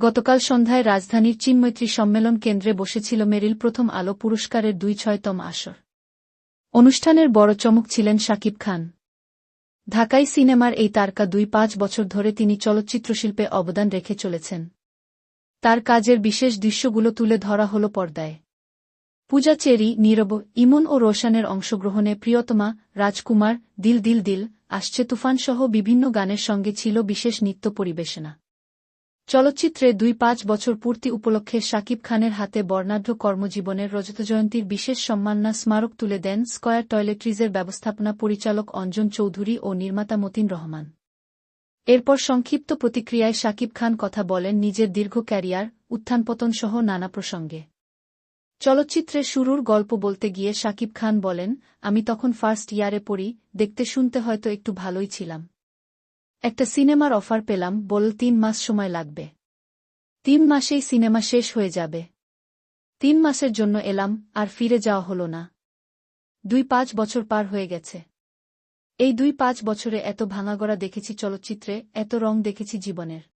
গতকাল সন্ধ্যায় রাজধানীর চিন্মৈত্রী সম্মেলন কেন্দ্রে বসেছিল মেরিল প্রথম আলো পুরস্কারের দুই ছয়তম আসর। অনুষ্ঠানের বড় চমক ছিলেন শাকিব খান। ঢাকাই সিনেমার এই তারকা দুই পাঁচ বছর ধরে তিনি চলচ্চিত্রশিল্পে অবদান রেখে চলেছেন। তার কাজের বিশেষ দৃশ্যগুলো তুলে ধরা হল পর্দায়। পূজা চেরি, নীরব, ইমন ও রোশানের অংশগ্রহণে প্রিয়তমা, রাজকুমার, দিল দিল দিল, আসছে তুফানসহ বিভিন্ন গানের সঙ্গে ছিল বিশেষ নৃত্য পরিবেশনা। চলচ্চিত্রে দুই পাঁচ বছর পূর্তি উপলক্ষে শাকিব খানের হাতে বর্ণাঢ্য কর্মজীবনের রজতজয়ন্তীর বিশেষ সম্মাননা স্মারক তুলে দেন স্কয়ার টয়লেট্রিজের ব্যবস্থাপনা পরিচালক অঞ্জন চৌধুরী ও নির্মাতা মতিন রহমান। এরপর সংক্ষিপ্ত প্রতিক্রিয়ায় শাকিব খান কথা বলেন নিজের দীর্ঘ ক্যারিয়ার, উত্থানপতন সহ নানা প্রসঙ্গে। চলচ্চিত্রে শুরুর গল্প বলতে গিয়ে শাকিব খান বলেন, আমি তখন ফার্স্ট ইয়ারে পড়ি, দেখতে শুনতে হয়তো একটু ভালোই ছিলাম। একটা সিনেমার অফার পেলাম বল তিন মাস সময় লাগবে। তিন মাসেই সিনেমা শেষ হয়ে যাবে। তিন মাসের জন্য এলাম, আর ফিরে যাওয়া হল না। দুই পাঁচ বছর পার হয়ে গেছে। এই দুই পাঁচ বছরে এত ভাঙাগড়া দেখেছি চলচ্চিত্রে, এত রং দেখেছি জীবনের।